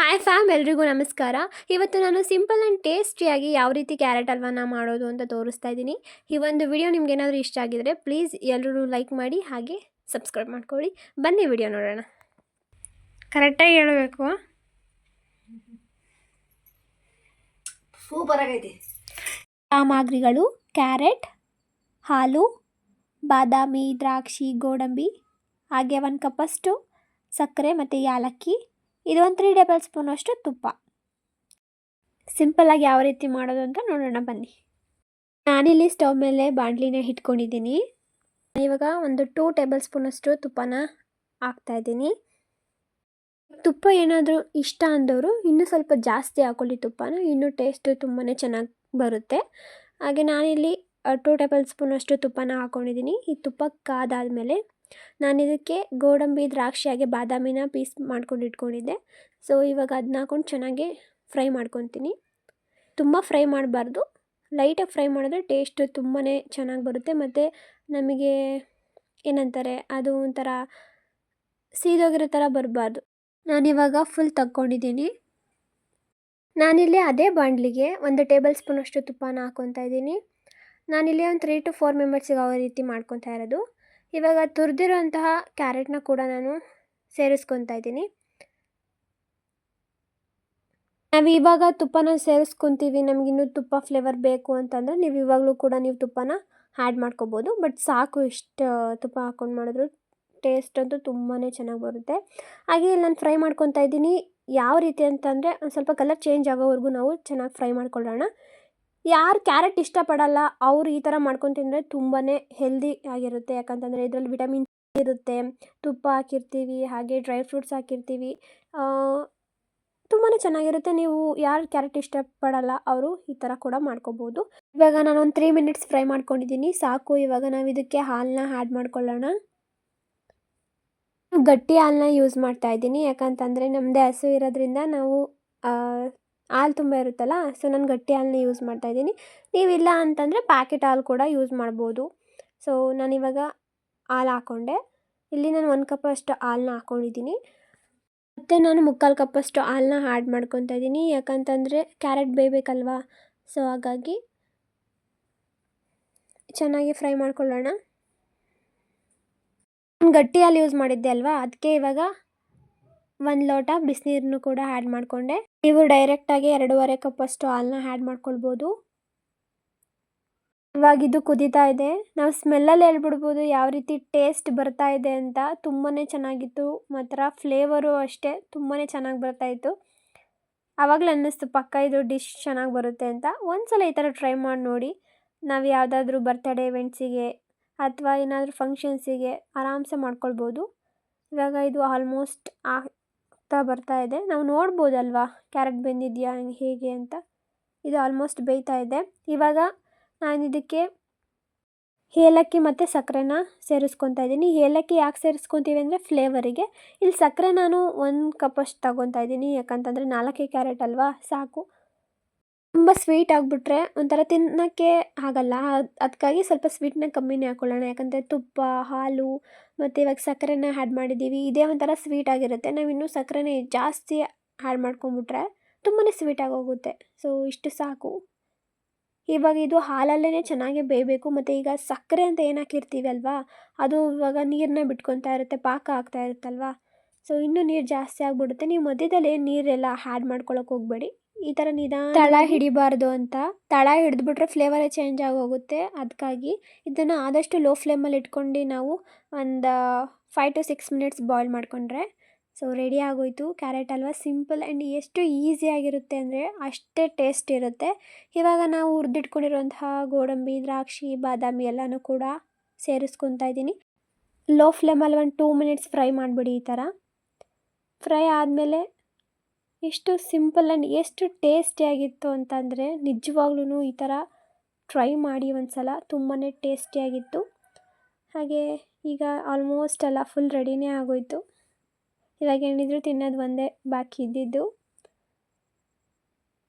Hi fam ಎಲ್ರಿಗೂ ನಮಸ್ಕಾರ. ಇವತ್ತು ನಾನು ಸಿಂಪಲ್ ಆ್ಯಂಡ್ ಟೇಸ್ಟಿಯಾಗಿ ಯಾವ ರೀತಿ ಕ್ಯಾರೆಟ್ ಹಲ್ವಾನ ಮಾಡೋದು ಅಂತ ತೋರಿಸ್ತಾ ಇದ್ದೀನಿ. ಈ ಒಂದು ವಿಡಿಯೋ ನಿಮ್ಗೆ ಏನಾದರೂ ಇಷ್ಟ ಆಗಿದರೆ ಪ್ಲೀಸ್ ಎಲ್ಲರೂ ಲೈಕ್ ಮಾಡಿ ಹಾಗೆ ಸಬ್ಸ್ಕ್ರೈಬ್ ಮಾಡ್ಕೊಳ್ಳಿ. ಬನ್ನಿ ವಿಡಿಯೋ ನೋಡೋಣ. ಕರೆಕ್ಟಾಗಿ ಹೇಳಬೇಕು. ಸೂಪರ್ ಆಗೈತಿ. ಸಾಮಗ್ರಿಗಳು ಕ್ಯಾರೆಟ್ ಹಾಲು ಬಾದಾಮಿ ದ್ರಾಕ್ಷಿ ಗೋಡಂಬಿ ಹಾಗೆ ಒನ್ ಕಪ್ಪಷ್ಟು ಸಕ್ಕರೆ ಮತ್ತು ಯಾಲಕ್ಕಿ ಇದು ಒಂದು ತ್ರೀ ಟೇಬಲ್ ಸ್ಪೂನಷ್ಟು ತುಪ್ಪ. ಸಿಂಪಲ್ಲಾಗಿ ಯಾವ ರೀತಿ ಮಾಡೋದು ಅಂತ ನೋಡೋಣ ಬನ್ನಿ. ನಾನಿಲ್ಲಿ ಸ್ಟವ್ ಮೇಲೆ ಬಾಂಡ್ಲಿನ ಇಟ್ಕೊಂಡಿದ್ದೀನಿ ಇವಾಗ ಒಂದು ಟೂ ಟೇಬಲ್ ಸ್ಪೂನಷ್ಟು ತುಪ್ಪನ ಹಾಕ್ತಾಯಿದ್ದೀನಿ ತುಪ್ಪ ಏನಾದರೂ ಇಷ್ಟ ಅಂದವರು ಇನ್ನೂ ಸ್ವಲ್ಪ ಜಾಸ್ತಿ ಹಾಕೊಳ್ಳಿ ತುಪ್ಪನ, ಇನ್ನೂ ಟೇಸ್ಟು ತುಂಬಾ ಚೆನ್ನಾಗಿ ಬರುತ್ತೆ. ಹಾಗೆ ನಾನಿಲ್ಲಿ ಟೂ ಟೇಬಲ್ ಸ್ಪೂನಷ್ಟು ತುಪ್ಪನ ಹಾಕ್ಕೊಂಡಿದ್ದೀನಿ ಈ ತುಪ್ಪ ಕಾದಾದಮೇಲೆ ನಾನು ಇದಕ್ಕೆ ಗೋಡಂಬಿ ದ್ರಾಕ್ಷಿ ಹಾಗೆ ಬಾದಾಮಿನ ಪೀಸ್ ಮಾಡ್ಕೊಂಡು ಇಟ್ಕೊಂಡಿದ್ದೆ. ಸೊ ಇವಾಗ ಅದನ್ನ ಹಾಕೊಂಡು ಚೆನ್ನಾಗಿ ಫ್ರೈ ಮಾಡ್ಕೊತೀನಿ. ತುಂಬ ಫ್ರೈ ಮಾಡಬಾರ್ದು. ಲೈಟಾಗಿ ಫ್ರೈ ಮಾಡಿದ್ರೆ ಟೇಸ್ಟು ತುಂಬಾ ಚೆನ್ನಾಗಿ ಬರುತ್ತೆ. ಮತ್ತು ನಮಗೆ ಏನಂತಾರೆ, ಅದು ಒಂಥರ ಸೀದೋಗಿರೋ ಥರ ಬರಬಾರ್ದು. ನಾನಿವಾಗ ಫುಲ್ ತಕ್ಕೊಂಡಿದ್ದೀನಿ. ನಾನಿಲ್ಲಿ ಅದೇ ಬಾಣಲಿಗೆ ಒಂದು ಟೇಬಲ್ ಸ್ಪೂನಷ್ಟು ತುಪ್ಪನ ಹಾಕ್ಕೊತಾ ಇದ್ದೀನಿ. ನಾನಿಲ್ಲಿ ಒಂದು ತ್ರೀ ಟು ಫೋರ್ ಮೆಂಬರ್ಸಿಗೆ ಆ ರೀತಿ ಮಾಡ್ಕೊತಾ ಇರೋದು. ಇವಾಗ ತುರಿದಿರೋಂತಹ ಕ್ಯಾರೆಟ್ನ ಕೂಡ ನಾನು ಸೇರಿಸ್ಕೊತಾ ಇದ್ದೀನಿ. ನಾವು ಇವಾಗ ತುಪ್ಪನ ಸೇರಿಸ್ಕೊತೀವಿ ನಮಗಿನ್ನೂ ತುಪ್ಪ ಫ್ಲೇವರ್ ಬೇಕು ಅಂತಂದರೆ ನೀವು ಇವಾಗಲೂ ಕೂಡ ನೀವು ತುಪ್ಪನ ಆ್ಯಡ್ ಮಾಡ್ಕೋಬೋದು. ಬಟ್ ಸಾಕು ಇಷ್ಟು ತುಪ್ಪ ಹಾಕ್ಕೊಂಡು ಮಾಡಿದ್ರು ಟೇಸ್ಟ್ ಅಂತೂ ತುಂಬಾ ಚೆನ್ನಾಗಿ ಬರುತ್ತೆ. ಹಾಗೆ ನಾನು ಫ್ರೈ ಮಾಡ್ಕೊತಾ ಇದ್ದೀನಿ. ಯಾವ ರೀತಿ ಅಂತಂದರೆ ಒಂದು ಸ್ವಲ್ಪ ಕಲರ್ ಚೇಂಜ್ ಆಗೋವರೆಗೂ ನಾವು ಚೆನ್ನಾಗಿ ಫ್ರೈ ಮಾಡ್ಕೊಳ್ಳೋಣ. ಯಾರು ಕ್ಯಾರೆಟ್ ಇಷ್ಟಪಡಲ್ಲ, ಅವ್ರು ಈ ಥರ ಮಾಡ್ಕೊಂಡು ತಿಂದರೆ ತುಂಬಾ ಹೆಲ್ದಿ ಆಗಿರುತ್ತೆ. ಯಾಕಂತಂದರೆ ಇದರಲ್ಲಿ ವಿಟಮಿನ್ ಇರುತ್ತೆ, ತುಪ್ಪ ಹಾಕಿರ್ತೀವಿ, ಹಾಗೆ ಡ್ರೈ ಫ್ರೂಟ್ಸ್ ಹಾಕಿರ್ತೀವಿ. ತುಂಬಾ ಚೆನ್ನಾಗಿರುತ್ತೆ. ನೀವು ಯಾರು ಕ್ಯಾರೆಟ್ ಇಷ್ಟಪಡಲ್ಲ, ಅವರು ಈ ಥರ ಕೂಡ ಮಾಡ್ಕೋಬೋದು. ಇವಾಗ ನಾನು ಒಂದು ತ್ರೀ ಮಿನಿಟ್ಸ್ ಫ್ರೈ ಮಾಡ್ಕೊಂಡಿದ್ದೀನಿ. ಸಾಕು, ಇವಾಗ ನಾವು ಇದಕ್ಕೆ ಹಾಲನ್ನ ಆ್ಯಡ್ ಮಾಡ್ಕೊಳ್ಳೋಣ. ಗಟ್ಟಿ ಹಾಲನ್ನ ಯೂಸ್ ಮಾಡ್ತಾ ಇದ್ದೀನಿ. ಯಾಕಂತಂದರೆ ನಮ್ಮದೇ ಹಸು ಇರೋದ್ರಿಂದ ನಾವು ಹಾಲು ತುಂಬ ಇರುತ್ತಲ್ಲ ಸೊ ನಾನು ಗಟ್ಟಿ ಹಾಲನ್ನ ಯೂಸ್ ಮಾಡ್ತಾಯಿದ್ದೀನಿ ನೀವಿಲ್ಲ ಅಂತಂದರೆ ಪ್ಯಾಕೆಟ್ ಹಾಲು ಕೂಡ ಯೂಸ್ ಮಾಡ್ಬೋದು. ಸೊ ನಾನಿವಾಗ ಹಾಲು ಹಾಕ್ಕೊಂಡೆ ಇಲ್ಲಿ ನಾನು ಒಂದು ಕಪ್ಪಷ್ಟು ಹಾಲನ್ನ ಹಾಕ್ಕೊಂಡಿದ್ದೀನಿ ಮತ್ತು ನಾನು ಮುಕ್ಕಾಲು ಕಪ್ಪಷ್ಟು ಹಾಲನ್ನ ಆ್ಯಡ್ ಮಾಡ್ಕೊತಾ ಇದ್ದೀನಿ. ಯಾಕಂತಂದರೆ ಕ್ಯಾರೆಟ್ ಬೇಯಬೇಕಲ್ವಾ? ಸೊ ಹಾಗಾಗಿ ಚೆನ್ನಾಗಿ ಫ್ರೈ ಮಾಡ್ಕೊಳ್ಳೋಣ. ಗಟ್ಟಿ ಹಾಲು ಯೂಸ್ ಮಾಡಿದ್ದೆ ಅಲ್ವಾ? ಅದಕ್ಕೆ ಇವಾಗ ಒಂದು ಲೋಟ ಬಿಸಿನೀರನ್ನು ಕೂಡ ಆ್ಯಡ್ ಮಾಡಿಕೊಂಡೆ. ನೀವು ಡೈರೆಕ್ಟಾಗಿ ಎರಡೂವರೆ ಕಪ್ಪಷ್ಟು ಹಾಲನ್ನ ಆ್ಯಡ್ ಮಾಡ್ಕೊಳ್ಬೋದು. ಇವಾಗ ಇದು ಕುದೀತಾ ಇದೆ. ನಾವು ಸ್ಮೆಲ್ಲಲ್ಲಿ ಹೇಳ್ಬಿಡ್ಬೋದು ಯಾವ ರೀತಿ ಟೇಸ್ಟ್ ಬರ್ತಾ ಇದೆ ಅಂತ. ತುಂಬಾ ಚೆನ್ನಾಗಿತ್ತು. ಮಾತ್ರ ಫ್ಲೇವರು ಅಷ್ಟೇ ತುಂಬಾ ಚೆನ್ನಾಗಿ ಬರ್ತಾಯಿತ್ತು ಆವಾಗಲೇ ಅನ್ನಿಸ್ತು, ಪಕ್ಕ ಇದು ಡಿಶ್ ಚೆನ್ನಾಗಿ ಬರುತ್ತೆ ಅಂತ. ಒಂದು ಸಲ ಈ ಥರ ಟ್ರೈ ಮಾಡಿ ನೋಡಿ. ನಾವು ಯಾವುದಾದ್ರೂ ಬರ್ತಡೇ ಇವೆಂಟ್ಸಿಗೆ ಅಥವಾ ಏನಾದರೂ ಫಂಕ್ಷನ್ಸಿಗೆ ಆರಾಮ್ಸೆ ಮಾಡ್ಕೊಳ್ಬೋದು. ಇವಾಗ ಇದು ಆಲ್ಮೋಸ್ಟ್ ಆಗ್ತಾ ಬರ್ತಾ ಇದೆ. ನಾವು ನೋಡ್ಬೋದಲ್ವಾ? ಕ್ಯಾರೆಟ್ ಬೆಂದಿದೆಯಾ? ಹೇಗೆ ಅಂತ? ಇದು ಆಲ್ಮೋಸ್ಟ್ ಬೇಯ್ತಾ ಇದೆ. ಇವಾಗ ನಾನು ಇದಕ್ಕೆ ಏಲಕ್ಕಿ ಮತ್ತು ಸಕ್ಕರೆನ ಸೇರಿಸ್ಕೊತಾ ಇದ್ದೀನಿ. ಏಲಕ್ಕಿ ಯಾಕೆ ಸೇರಿಸ್ಕೊತೀವಿ ಅಂದರೆ ಫ್ಲೇವರಿಗೆ ಇಲ್ಲಿ ಸಕ್ಕರೆ ನಾನು ಒಂದು ಕಪ್ಪಷ್ಟು ತಗೊತಾ ಇದ್ದೀನಿ. ಯಾಕಂತಂದರೆ ನಾಲ್ಕೇ ಕ್ಯಾರೆಟ್ ಅಲ್ವಾ? ಸಾಕು. ತುಂಬ ಸ್ವೀಟ್ ಆಗಿಬಿಟ್ರೆ ಒಂಥರ ತಿನ್ನೋಕ್ಕೆ ಆಗಲ್ಲ. ಅದಕ್ಕಾಗಿ ಸ್ವಲ್ಪ ಸ್ವೀಟ್ನ ಕಮ್ಮಿನೇ ಹಾಕ್ಕೊಳ್ಳೋಣ ಯಾಕಂದರೆ ತುಪ್ಪ, ಹಾಲು, ಮತ್ತು ಇವಾಗ ಸಕ್ಕರೆನ ಆ್ಯಡ್ ಮಾಡಿದ್ದೀವಿ. ಇದೇ ಒಂಥರ ಸ್ವೀಟ್ ಆಗಿರುತ್ತೆ. ನಾವು ಇನ್ನೂ ಸಕ್ಕರೆನೇ ಜಾಸ್ತಿ ಆ್ಯಡ್ ಮಾಡ್ಕೊಂಬಿಟ್ರೆ ತುಂಬಾ ಸ್ವೀಟ್ ಆಗೋಗುತ್ತೆ. ಸೊ ಇಷ್ಟು ಸಾಕು. ಇವಾಗ ಇದು ಹಾಲಲ್ಲೇ ಚೆನ್ನಾಗಿ ಬೇಯಬೇಕು. ಮತ್ತು ಈಗ ಸಕ್ಕರೆ ಅಂತ ಏನು ಹಾಕಿರ್ತೀವಿ ಅಲ್ವಾ? ಅದು ಇವಾಗ ನೀರನ್ನ ಬಿಟ್ಕೊತಾ ಇರುತ್ತೆ. ಪಾಕ ಆಗ್ತಾ ಇರುತ್ತಲ್ವಾ? ಸೊ ಇನ್ನೂ ನೀರು ಜಾಸ್ತಿ ಆಗಿಬಿಡುತ್ತೆ. ನೀವು ಮಧ್ಯದಲ್ಲಿ ನೀರೆಲ್ಲ ಆ್ಯಡ್ ಮಾಡ್ಕೊಳಕ್ಕೆ ಹೋಗಬೇಡಿ. ಈ ಥರ ನಿಧಾನ ತಳ ಹಿಡಿಬಾರ್ದು ಅಂತ. ತಳ ಹಿಡಿದ್ಬಿಟ್ರೆ ಫ್ಲೇವರೇ ಚೇಂಜ್ ಆಗೋಗುತ್ತೆ. ಅದಕ್ಕಾಗಿ ಇದನ್ನು ಆದಷ್ಟು ಲೋ ಫ್ಲೇಮಲ್ಲಿ ಇಟ್ಕೊಂಡು ನಾವು ಒಂದು five to six minutes boil ಮಾಡಿಕೊಂಡ್ರೆ ಸೊ ರೆಡಿ ಆಗೋಯ್ತು. ಕ್ಯಾರೆಟ್ ಹಲ್ವಾ ಸಿಂಪಲ್ ಆ್ಯಂಡ್ ಎಷ್ಟು ಈಸಿಯಾಗಿರುತ್ತೆ ಅಂದರೆ ಅಷ್ಟೇ ಟೇಸ್ಟ್ ಇರುತ್ತೆ. ಇವಾಗ ನಾವು ಹುರಿದಿಟ್ಕೊಂಡಿರುವಂತಹ ಗೋಡಂಬಿ, ದ್ರಾಕ್ಷಿ, ಬಾದಾಮಿ ಎಲ್ಲನೂ ಕೂಡ ಸೇರಿಸ್ಕೊತಾ ಇದ್ದೀನಿ. ಲೋ ಫ್ಲೇಮಲ್ಲಿ ಒಂದು ಟೂ ಮಿನಿಟ್ಸ್ ಫ್ರೈ ಮಾಡಿಬಿಡಿ ಈ ಥರ ಫ್ರೈ ಆದಮೇಲೆ ಎಷ್ಟು ಸಿಂಪಲ್ ಆ್ಯಂಡ್ ಎಷ್ಟು ಟೇಸ್ಟಿಯಾಗಿತ್ತು ಅಂತಂದರೆ ನಿಜವಾಗ್ಲೂ ಈ ಥರ ಟ್ರೈ ಮಾಡಿ ಒಂದು ಸಲ ತುಂಬಾ ಟೇಸ್ಟಿಯಾಗಿತ್ತು ಹಾಗೆ ಈಗ ಆಲ್ಮೋಸ್ಟ್ ಎಲ್ಲ ಫುಲ್ ರೆಡಿನೇ ಆಗೋಯಿತು. ಇವಾಗ ಏನಿದ್ರು ತಿನ್ನೋದು ಒಂದೇ ಬಾಕಿ ಇದ್ದಿದ್ದು.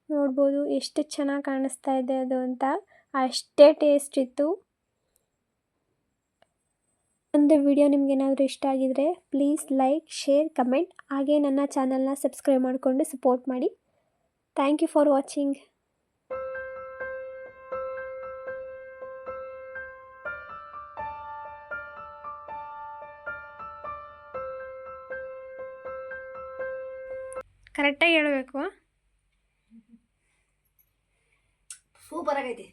ನೋಡ್ಬೋದು ಎಷ್ಟು ಚೆನ್ನಾಗಿ ಕಾಣಿಸ್ತಾ ಇದೆ ಅದು ಅಂತ. ಅಷ್ಟೇ ಟೇಸ್ಟ್ ಇತ್ತು. ಒಂದು ವಿಡಿಯೋ ನಿಮಗೇನಾದರೂ ಇಷ್ಟ ಆಗಿದರೆ ಪ್ಲೀಸ್ ಲೈಕ್ ಶೇರ್ ಕಮೆಂಟ್ ಹಾಗೆ ನನ್ನ ಚಾನಲ್ನ ಸಬ್ಸ್ಕ್ರೈಬ್ ಮಾಡಿಕೊಂಡು ಸಪೋರ್ಟ್ ಮಾಡಿ. ಥ್ಯಾಂಕ್ ಯು ಫಾರ್ ವಾಚಿಂಗ್ ಕರೆಕ್ಟಾಗಿ ಹೇಳಬೇಕು. ಸೂಪರ್ ಆಗೈತಿ.